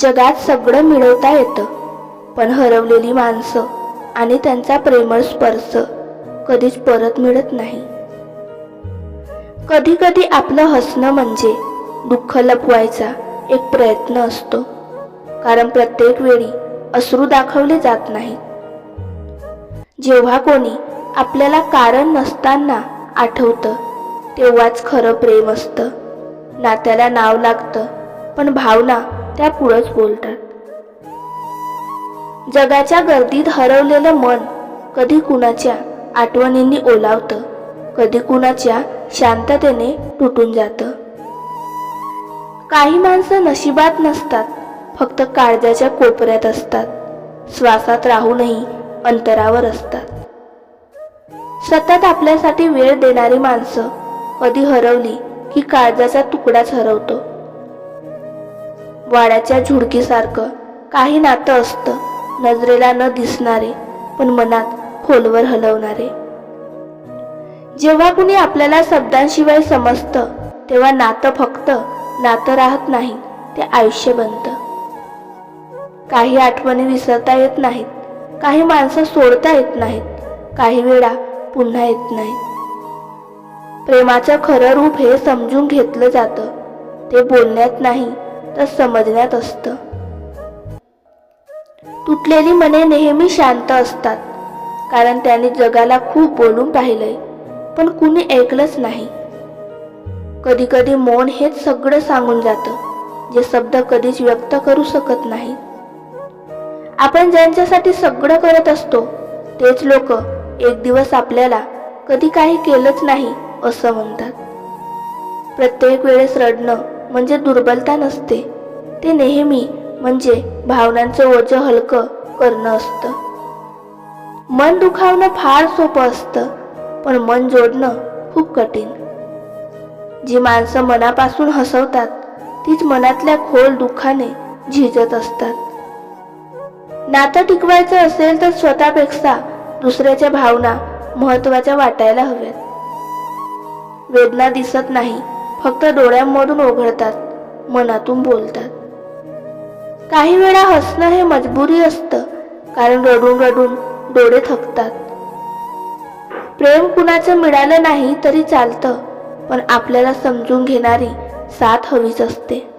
जगात सगळं मिळवता येतं. पण हरवलेली माणसं आणि त्यांचा प्रेमळ स्पर्श कधीच परत मिळत नाही. कधी कधी आपलं हसणं म्हणजे दुःख लपवायचा एक प्रयत्न असतो. कारण प्रत्येक वेळी अश्रू दाखवले जात नाहीत. जेव्हा कोणी आपल्याला कारण नसताना आठवतं तेव्हाच खरं प्रेम असतं. नात्याला नाव लागतं पण भावना त्या पुढंच बोलतात. जगाच्या गर्दीत हरवलेलं मन कधी कुणाच्या आठवणींनी ओलावतं? कधी कुणाच्या शांततेने तुटून जातं? काही माणसं नशिबात नसतात फक्त काळजाच्या कोपऱ्यात असतात. श्वासात राहूनही अंतरावर असतात. सतत आपल्यासाठी वेळ देणारी माणसं कधी हरवली की काळजाचा तुकडाच हरवतो? वाड्याच्या झुडकीसारखं काही नातं असतं. नजरेला न दिसणारे पण मनात खोलवर हलवणारे. जेव्हा कुणी आपल्याला शब्दांशिवाय समजतं तेव्हा नातं फक्त नातं राहत नाही ते आयुष्य बनतं. काही आठवणी विसरता येत नाहीत काही माणसं सोडता येत नाहीत काही वेळा पुन्हा येत नाहीत. प्रेमाचं खरं रूप हे समजून घेतलं जातं ते बोलण्यात नाही तर समजण्यात असतं. तुटलेली मने नेहमी शांत असतात कारण त्याने जगाला खूप बोलून पाहिलंय पण कुणी ऐकलंच नाही. कधी कधी मौन हेच सगळं सांगून जातं जे शब्द कधीच व्यक्त करू शकत नाही. आपण ज्यांच्यासाठी सगळं करत असतो तेच लोक एक दिवस आपल्याला कधी काही केलंच नाही असं म्हणतात. प्रत्येक वेळेस रडणं म्हणजे दुर्बलता नसते. ते नेहमी म्हणजे भावनांचं ओझं हलकं करणं असतं. मन दुखावणं फार सोपं असतं पण मन जोडणं खूप कठीण. जी माणसं मनापासून हसवतात तीच मनातल्या खोल दुःखाने झिजत असतात. नातं टिकवायचं असेल तर स्वतःपेक्षा दुसऱ्याच्या भावना महत्त्वाच्या वाटायला हव्यात. वेदना दिसत नाही फक्त डोळ्यांमधून ओघळतात मनातून बोलतात. काही वेळा हसणं हे मजबुरी असतं कारण रडून रडून डोळे थकतात. प्रेम कुणाचं मिळालं नाही तरी चालतं पण आपल्याला समजून घेणारी साथ हवीच असते.